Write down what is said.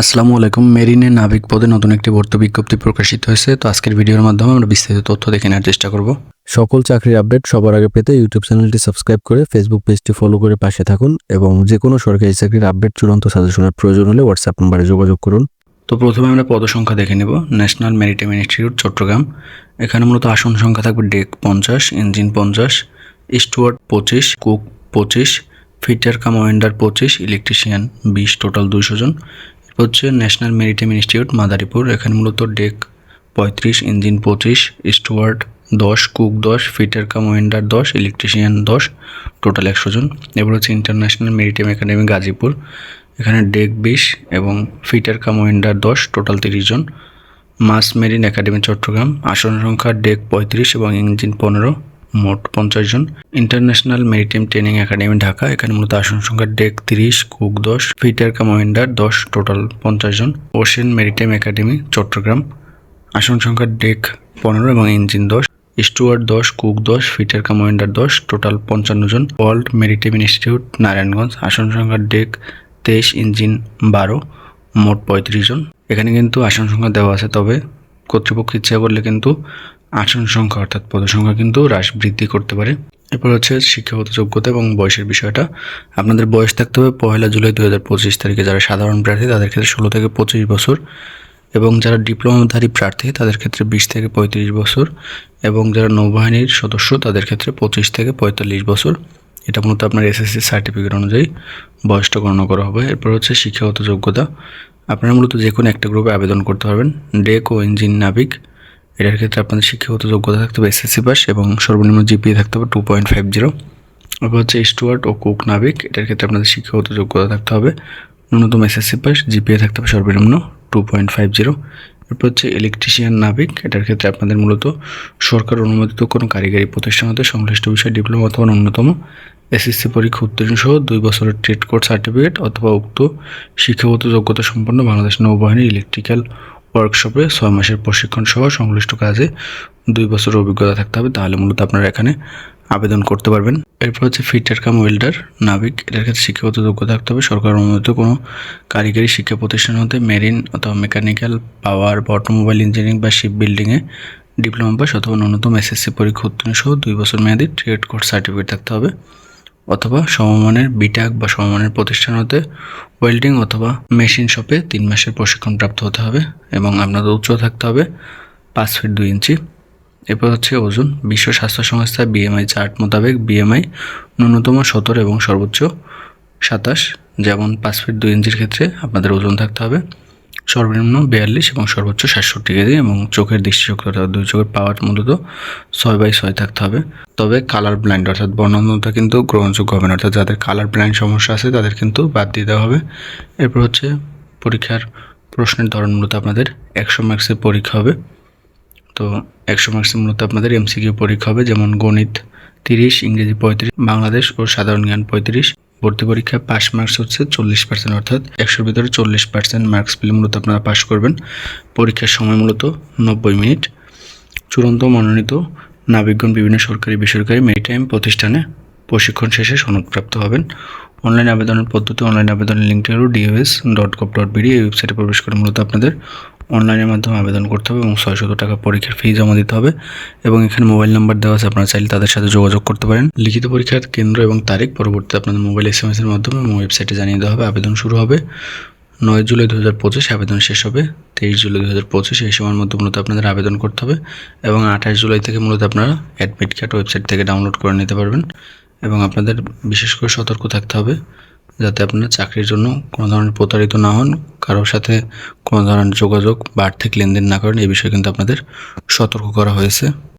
আসসালামু আলাইকুম। মেরিনে নাবিক পদে নতুন একটি ভর্তি বিজ্ঞপ্তি প্রকাশিত হয়েছে। তো আজকের ভিডিওর মাধ্যমে আমরা বিস্তারিত তথ্য দেখে নেওয়ার চেষ্টা করব। সকল চাকরির আপডেট সবার আগে পেতে ইউটিউব চ্যানেলটি সাবস্ক্রাইব করে ফেসবুক পেজটি ফলো করে পাশে থাকুন এবং যে কোনো সরকারি চাকরির আপডেট চূড়ান্ত সাজেশনের প্রয়োজন হলে হোয়াটসঅ্যাপ নম্বরে যোগাযোগ করুন। তো প্রথমে আমরা পদসংখ্যা দেখে নেব। ন্যাশনাল মেরিটাইম ইনস্টিটিউট চট্টগ্রাম এখানে মূলত আসন সংখ্যা থাকবে ডেক পঞ্চাশ ইঞ্জিন পঞ্চাশ স্টুয়ার্ড পঁচিশ কুক পঁচিশ ফিটার কাম ওয়েন্ডার পঁচিশ ইলেকট্রিশিয়ান বিশ টোটাল দুইশো জন। হচ্ছে ন্যাশনাল মেরিটাইম ইনস্টিটিউট, মাদারীপুর। এখানে মূলত ডেক পঁয়ত্রিশ, ইঞ্জিন পঁচিশ স্টুয়ার্ড দশ, কুক দশ, ফিটার কাম ওয়েন্ডার দশ, ইলেকট্রিশিয়ান দশ, টোটাল একশো জন। এবার হচ্ছে ইন্টারন্যাশনাল মেরিটাইম একাডেমি গাজীপুর। এখানে ডেক বিশ এবং ফিটার কাম ওয়েন্ডার দশ, টোটাল তিরিশ জন। মাস মেরিন একাডেমি চট্টগ্রাম। আসন সংখ্যা ডেক পঁয়ত্রিশ এবং ইঞ্জিন পনেরো। মোট পঞ্চাশ জন। International maritime training academy Dhaka এখানে মূলত আসন সংখ্যা ডেক তিরিশ, কুক দশ ফিটার কাম ওয়েন্ডার দশ টোটাল পঞ্চাশ জন। ওশেন মেরিটাইম একাডেমি চট্টগ্রাম, আসন সংখ্যা ডেক পনেরো এবং ইঞ্জিন দশ, স্টুয়ার্ড দশ, কুক দশ ফিটার কাম ওয়েন্ডার দশ টোটাল পঞ্চান্ন জন। ওয়ার্ল্ড মেরিটাইম ইনস্টিটিউট নারায়ণগঞ্জ, আসন সংখ্যা ডেক তেইশ, ইঞ্জিন বারো, মোট পঁয়ত্রিশ জন। এখানে কিন্তু আসন সংখ্যা দেওয়া আছে, তবে কর্তৃপক্ষ ইচ্ছা করলে কিন্তু আসন সংখ্যা অর্থাৎ পদ সংখ্যা কিন্তু হ্রাস বৃদ্ধি করতে পারে। এরপর হচ্ছে শিক্ষাগত যোগ্যতা এবং বয়সের বিষয়টা। আপনাদের বয়স থাকতে হবে পয়লা জুলাই দু হাজার পঁচিশ তারিখে। যারা সাধারণ প্রার্থী, তাদের ক্ষেত্রে ষোলো থেকে পঁচিশ বছর এবং যারা ডিপ্লোমাধারী প্রার্থী, তাদের ক্ষেত্রে বিশ থেকে পঁয়ত্রিশ বছর এবং যারা নৌবাহিনীর সদস্য, তাদের ক্ষেত্রে পঁচিশ থেকে পঁয়তাল্লিশ বছর। এটা মূলত আপনার এসএসসি সার্টিফিকেট অনুযায়ী বয়সটা গণনা করা হবে। এরপর হচ্ছে শিক্ষাগত যোগ্যতা। আপনারা মূলত যে কোনো একটা গ্রুপে আবেদন করতে পারবেন। ডেক ও ইঞ্জিন নাবিক। এটার ক্ষেত্রে আপনাদের শিক্ষাগত যোগ্যতা থাকতে হবে এসএসসি পাস এবং সর্বনিম্ন জিপিএ থাকতে হবে টু পয়েন্ট ফাইভ জিরো এরপর হচ্ছে স্টুয়ার্ট ও কুক নাবিক এটার ক্ষেত্রে আপনাদের শিক্ষাগত যোগ্যতা থাকতে হবে। ন্যূনতম এসএসসি পাস জিপিএ থাকতে হবে সর্বনিম্ন টু পয়েন্ট ফাইভ জিরো এরপর হচ্ছে ইলেকট্রিশিয়ান নাবিক এটার ক্ষেত্রে আপনাদের মূলত সরকার অনুমোদিত কোনো কারিগরি প্রতিষ্ঠান হতে সংশ্লিষ্ট বিষয়ে ডিপ্লোমা অথবা ন্যূনতম এসএসসি পরীক্ষা উত্তীর্ণ সহ দুই বছরের ট্রেড কোর্স সার্টিফিকেট অথবা উক্ত শিক্ষাগত যোগ্যতা সম্পন্ন বাংলাদেশ নৌবাহিনী ইলেকট্রিক্যাল ওয়ার্কশপে ছয় মাসের প্রশিক্ষণ সহ সংশ্লিষ্ট কাজে দুই বছরের অভিজ্ঞতা থাকতে হবে। তাহলে মূলত আপনারা এখানে আবেদন করতে পারবেন। এরপর হচ্ছে ফিটার কাম ওয়েল্ডার নাবিক এটার ক্ষেত্রে শিক্ষাগত যোগ্যতা থাকতে হবে। সরকার অনুমোদিত কোনো কারিগরি শিক্ষা প্রতিষ্ঠান হতে মেরিন অথবা মেকানিক্যাল পাওয়ার বা অটোমোবাইল ইঞ্জিনিয়ারিং বা শিপ বিল্ডিংয়ে ডিপ্লোমা পাস অথবা ন্যূনতম এসএসসি পরীক্ষা উত্তীর্ণ সহ দুই বছর মেয়াদী ট্রেড কোর্স সার্টিফিকেট থাকতে হবে। অথবা সমমানের বিটাক বা সমমানের প্রতিষ্ঠান হতে ওয়েল্ডিং অথবা মেশিন শপে তিন মাসের প্রশিক্ষণ প্রাপ্ত হতে হবে এবং আপনাদের উচ্চ থাকতে হবে পাঁচ ফিট দুই ইঞ্চি। এরপর হচ্ছে ওজন। বিশ্ব স্বাস্থ্য সংস্থা বিএমআই চার্ট মোতাবেক বিএমআই ন্যূনতম সতেরো এবং সর্বোচ্চ সাতাশ, যেমন পাঁচ ফিট দুই ইঞ্চির ক্ষেত্রে আপনাদের ওজন থাকতে হবে। সর্বনিম্ন বিয়াল্লিশ এবং সর্বোচ্চ সাতষট্টি কেজি এবং চোখের দৃষ্টিশক্তি অর্থাৎ দুই চোখের পাওয়ার মূলত ছয় বাই ছয় থাকতে হবে। তবে কালার ব্লাইন্ড অর্থাৎ বর্ণান্ধতা কিন্তু গ্রহণযোগ্য হবে না, অর্থাৎ যাদের কালার ব্লাইন্ড সমস্যা আছে তাদের কিন্তু বাদ দিয়ে দেওয়া হবে। এরপর হচ্ছে পরীক্ষার প্রশ্নের ধরন মূলত আপনাদের একশো মার্কসের পরীক্ষা হবে। তো একশো মার্কসের মূলত আপনাদের এমসিকিউ পরীক্ষা হবে, যেমন গণিত তিরিশ, ইংরেজি পঁয়ত্রিশ, বাংলাদেশ ও সাধারণ জ্ঞান পঁয়ত্রিশ। ভর্তি পরীক্ষায় পাস মার্কস হচ্ছে চল্লিশ পার্সেন্ট অর্থাৎ একশোর ভিতরে চল্লিশ পার্সেন্ট মার্কস পেলে মূলত আপনারা পাস করবেন। পরীক্ষার সময় মূলত নব্বই মিনিট। চূড়ান্ত মনোনীত নাবিকগণ, বিভিন্ন সরকারি, বেসরকারি মেরিটাইম প্রতিষ্ঠানে প্রশিক্ষণ শেষে সনদপ্রাপ্ত হবেন। অনলাইন আবেদনের পদ্ধতি, অনলাইন আবেদনের লিঙ্কটি হল DOS dot gov dot BD এই ওয়েবসাইটে প্রবেশ করে মূলত আপনাদের অনলাইনের মাধ্যমে আবেদন করতে হবে এবং ছয়শত টাকা পরীক্ষার ফি জমা দিতে হবে এবং এখানে মোবাইল নাম্বার দেওয়া আছে, আপনারা চাইলে তাদের সাথে যোগাযোগ করতে পারেন। লিখিত পরীক্ষার কেন্দ্র এবং তারিখ, পরবর্তীতে আপনাদের মোবাইল এস এম এর মাধ্যমে এবং ওয়েবসাইটে জানিয়ে দেওয়া হবে, আবেদন শুরু হবে। নয় জুলাই দু হাজার পঁচিশ আবেদন শেষ হবে, তেইশ জুলাই দু হাজার পঁচিশ এই সময়ের মধ্যে মূলত আপনাদের আবেদন করতে হবে এবং আঠাশ জুলাই থেকে মূলত আপনারা অ্যাডমিট কার্ড ওয়েবসাইট থেকে ডাউনলোড করে নিতে পারবেন এবং আপনাদের বিশেষ করে সতর্ক থাকতে হবে। যাতে আপনার চাকরির জন্য কোনো ধরনের প্রতারিত না হন, কারোর সাথে কোনো ধরনের যোগাযোগ বা আর্থিক লেনদেন না করেন, এই বিষয়ে কিন্তু আপনাদের সতর্ক করা হয়েছে।